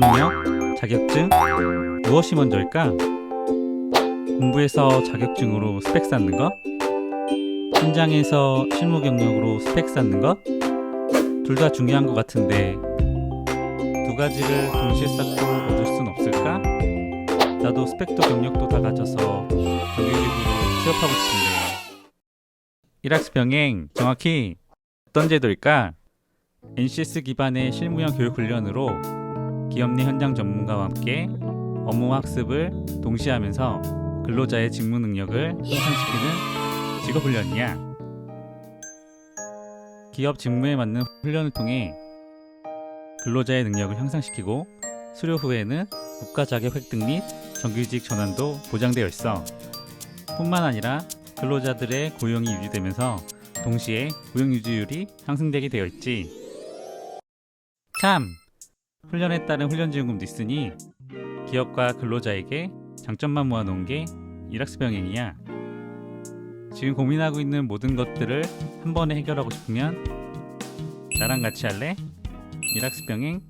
경력, 자격증 무엇이 먼저일까? 공부에서 자격증으로 스펙 쌓는 것? 현장에서 실무 경력으로 스펙 쌓는 것? 둘 다 중요한 것 같은데 두 가지를 동시에 쌓고 얻을 순 없을까? 나도 스펙도 경력도 다 가져서 정규직으로 취업하고 싶은데 일학스 병행 정확히 어떤 제도일까? NCS 기반의 실무형 교육 훈련으로 기업 내 현장 전문가와 함께 업무 학습을 동시에 하면서 근로자의 직무 능력을 향상시키는 직업 훈련이야. 기업 직무에 맞는 훈련을 통해 근로자의 능력을 향상시키고 수료 후에는 국가 자격 획득 및 정규직 전환도 보장되어 있어. 뿐만 아니라 근로자들의 고용이 유지되면서 동시에 고용 유지율이 상승되게 되어 있지. 참! 훈련에 따른 훈련 지원금도 있으니 기업과 근로자에게 장점만 모아놓은 게 일학스 병행이야. 지금 고민하고 있는 모든 것들을 한 번에 해결하고 싶으면 나랑 같이 할래? 일학스 병행